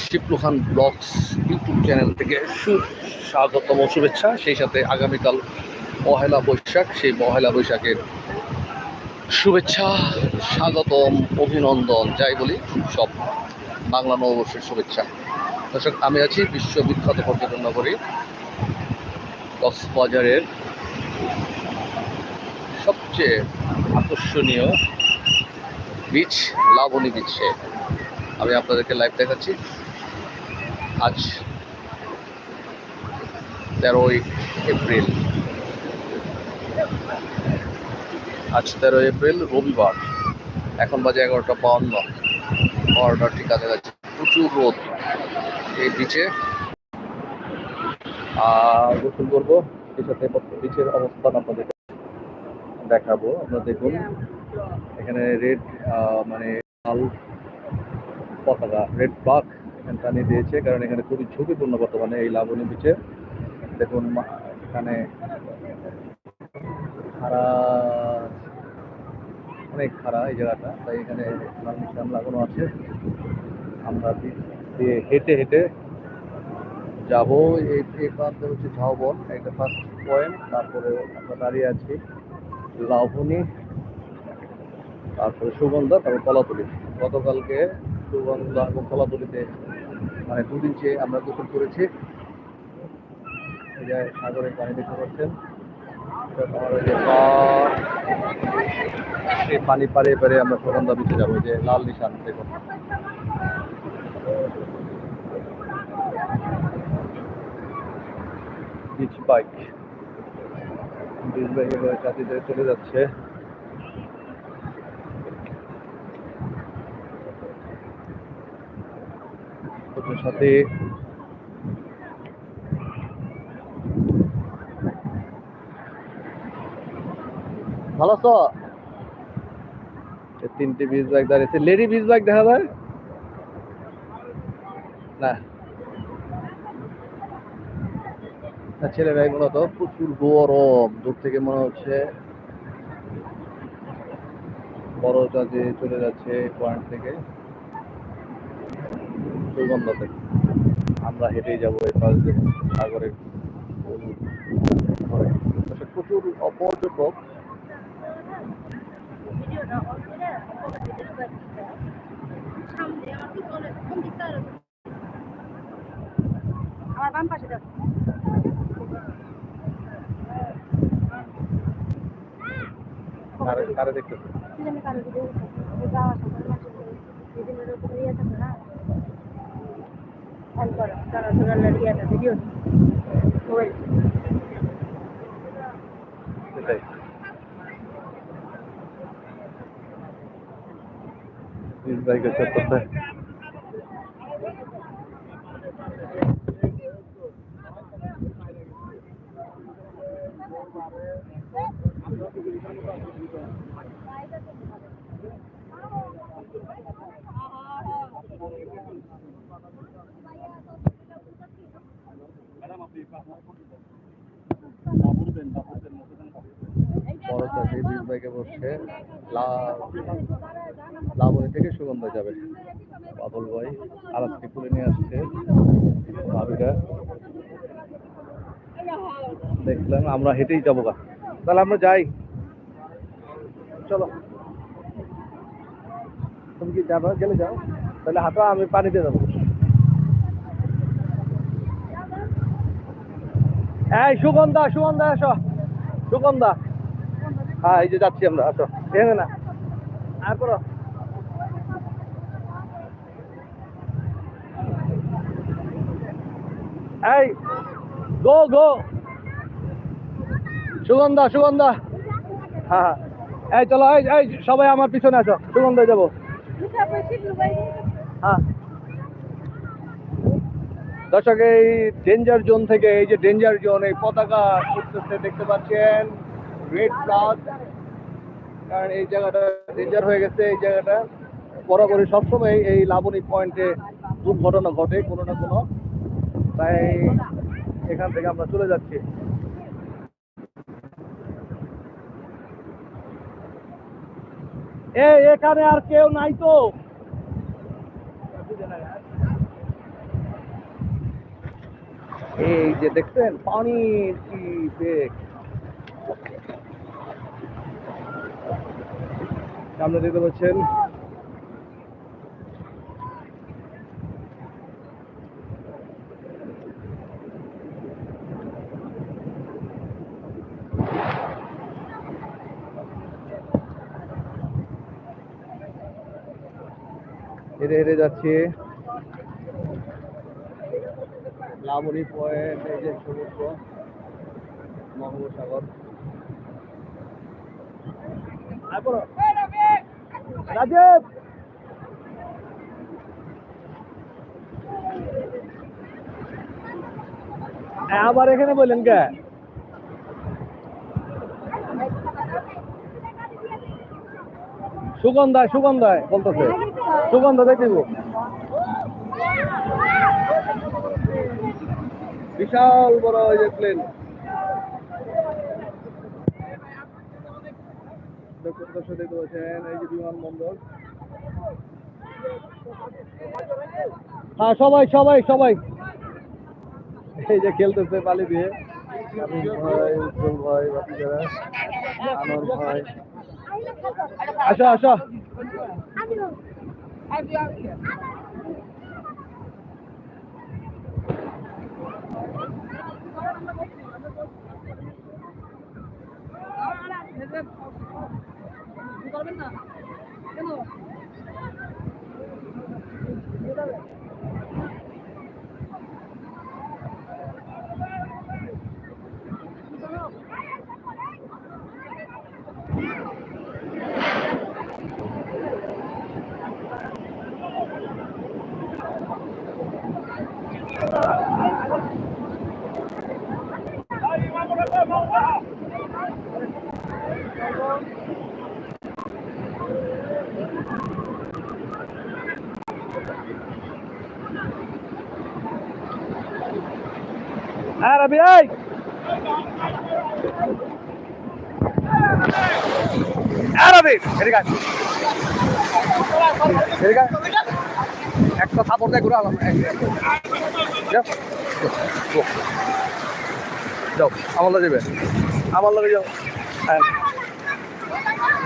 Shiplu Khan blogs YouTube channel থেকে সুস্বাগতম শুভেচ্ছা। সেই সাথে আগামীকাল পহেলা বৈশাখ, সেই পহেলা বৈশাখের শুভেচ্ছা, স্বাগতম, অভিনন্দন, যাই বলি, সব বাংলা নববর্ষের শুভেচ্ছা। দর্শক, আমি আছি বিশ্ববিখ্যাত পর্যটন নগরী কক্সবাজারের সবচেয়ে আকর্ষণীয় বিচ লাবণী বিচে আমি আপনাদেরকে লাইভ দেখাচ্ছি। আজ তেরোই এপ্রিল। আজ তেরোই এপ্রিল, রবিবার। এখন বাজে এগারোটা বাউন্ন। বারোটা ঠিক আছে, যাচ্ছে। প্রচুর রোদ এই বিচে আর গোসল করব সেই সাথে বিচের অবস্থান আপনাদের দেখাবো। আপনারা দেখুন, এখানে রেড মানে লাল পতাকা রেড ফ্লাগ এখানে টানিয়ে দিয়েছে, কারণ এখানে খুবই ঝুঁকিপূর্ণ বর্তমানে এই লাবণী বিচে। দেখুন এখানে খাড়া, অনেক খাড়া এই জায়গাটা, তাই এখানে লাল লাগানো আছে। আমরা দিয়ে হেঁটে হেঁটে যাব। এই এই প্রান্তে হচ্ছে ঝাউবন, এটা ফার্স্ট পয়েন্ট তারপরে আমরা দাঁড়িয়ে আছি লাবণী, তারপরে সুগন্ধা, তারপর কলাতলি। গতকালকে মানে দুদিন আমরা গোসল করেছি সাগরের পানি দেখতে পাচ্ছেন এই পানি পারে পারে আমরা সুগন্ধা বিচে যাব যে লাল নিশান দেখুন বাইক বাইক চলে যাচ্ছে। ওদের সাথে। ভালো আছো? তিনটে বীজ ব্যাগ দাঁড়িয়েছে। লেডি বীজ ব্যাগ দেখা যায়? না। ছেলে ব্যাগগুলো তো প্রচুর গরম। দূর থেকে মনে হচ্ছে বড় চলে যাচ্ছে পয়েন্ট থেকে। আমরা হেঁটেই যাব এই পাশ দিয়ে সাগরের আচ্ছা, প্রচুর পর্যটক আমার বাম পাশে দেখো কারে দেখতেছে? কারও যদি যাওয়া সময় মাসে বিভিন্ন রকম ইয়ে থাকে না? al la natural del día anterior. Noel. Seems like it's up there. Thank you. বড় চাষি লাবণী থেকে যাবে। বাবুল ভাই নিয়ে আসছে ভাবিরা দেখলাম আমরা হেঁটেই যাব গা। তাহলে আমরা যাই। চলো। তুমি কি যাব? গেলে যাও। তাহলে হাঁটো, আমি পানিতে যাব। এই সুগন্ধা সুগন্ধা আসো সুগন্ধা। হ্যাঁ এই যে যাচ্ছি আমরা, আসো। এখানে না? আর করো। এই, গো গো। সুগন্ধা সুগন্ধা। হ্যাঁ হ্যাঁ। এই, চলো, এই এই, সবাই আমার পিছনে আছো সুগন্ধায় যাব। হ্যাঁ। দর্শক, এই ডেঞ্জার জোন থেকে, এই যে ডেঞ্জার জোন এই পতাকা উঠতেছে, দেখতে পাচ্ছেন? গ্রেট প্লাস কারণ এই জায়গাটা ডেঞ্জার হয়ে গেছে, এই জায়গাটা। বরাবরই সবসময় এই লাবণী পয়েন্টে দুর্ঘটনা ঘটে কোনো না কোনো। তাই এখান থেকে আমরা চলে যাচ্ছি। এই, এখানে আর কেউ নাই তো। এই যে দেখছেন, পানির কি বেগ। সামনে দেখতে পাচ্ছেন। হেঁটে হেঁটে যাচ্ছে। লাবণী পয়েন্ট এই যে সমুদ্র বঙ্গোপসাগর রাজীব আবার এখানে বললেন কে? সুগন্ধায় সুগন্ধায় বলতেছে। সুগন্ধ দেখতে বিশাল বড় ওই যে প্লেন দর্শক পাচ্ছেন এই যে বিমানবন্দর। হ্যাঁ সবাই সবাই সবাই। এই যে খেলতেছে পালি দিয়ে। ভাই উজ্জ্বল ভাই ভাই। আসো আসো। এই হ্যাঁ রবি এদিকে আয়। এদিকে আয়। একটা থাপড় দেয় ঘুরে আলাম যাও। আমার লাগে যাবে। আমার লাগে যাও। হ্যাঁ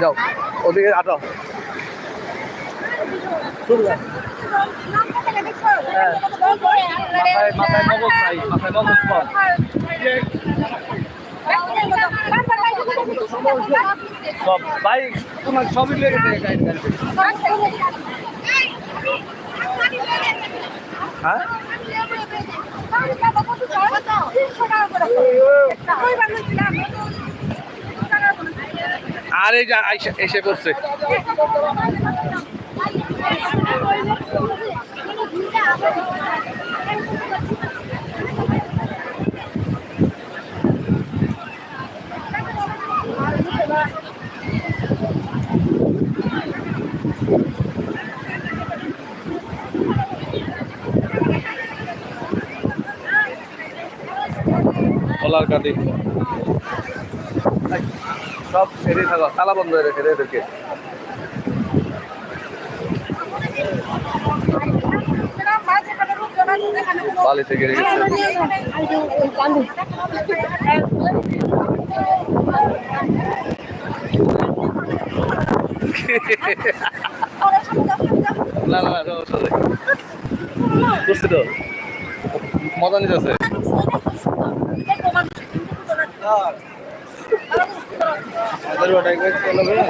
যাও ওদিকে আটো। শুরু। সব ভাই তোমার সবই লেগে গেছে গাড়ি গাড়ি হ্যাঁ আর এই যে এসে পড়ছে। সব ছেড়ে থাকো তালা বন্ধ হয়ে রেখে এদেরকে বালি থেকে গেছে। না না সমস্যা নেই। বুঝছি তো। মজা নিতেছে।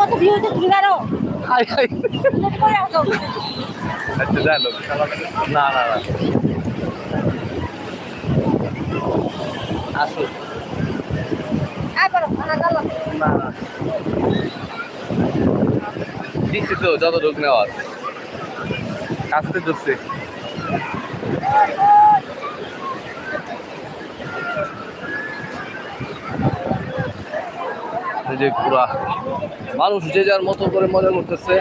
কত ভিউ আচ্ছা যাই লোক না না না। আসো যত ঢুক নেওয়ার। আসতে যে পুরা মানুষ যে যার মতো করে মজা করতেছে।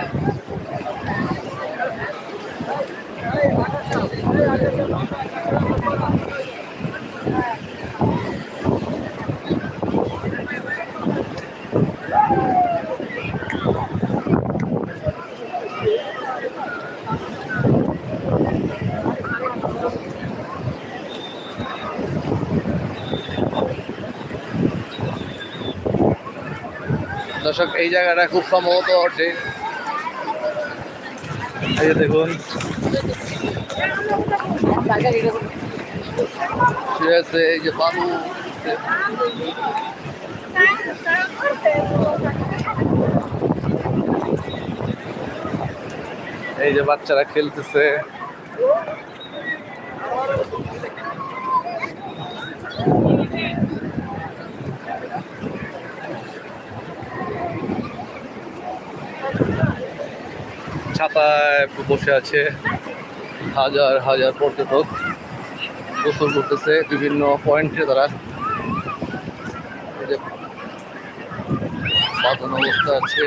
দর্শক, এই জায়গাটা খুব সম্ভবত অটে এই যে দেখুন। শুয়ে আছে, এই যে বাবু। এই যে বাচ্চারা খেলতেছে। ছাতায় বসে আছে। হাজার হাজার পর্যটক গোসল করতেছে বিভিন্ন পয়েন্টে তারা। বাঁধানো অবস্থা আছে।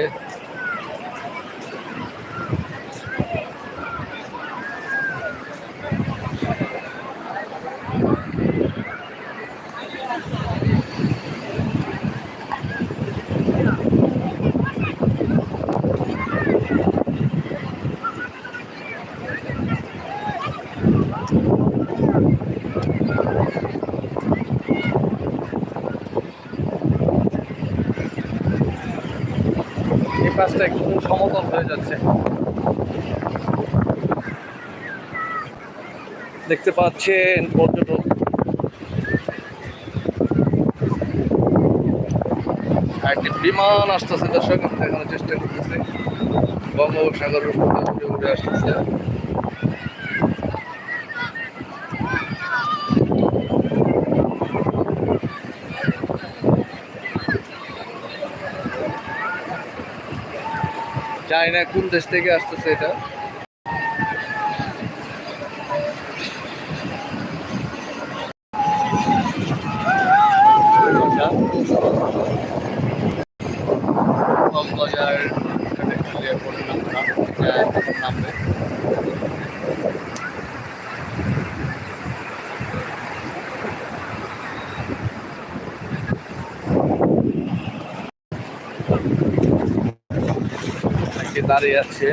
এই একদম সমতল হয়ে যাচ্ছে। দেখতে পাচ্ছেন পর্যটক। একটি বিমান আসতেছে, দর্শক, দেখানোর চেষ্টা করতেছে। বঙ্গোপসাগর উঠে আসতেছে। জানি না কোন দেশ থেকে আসতেছে এটা। দাঁড়িয়ে আছে।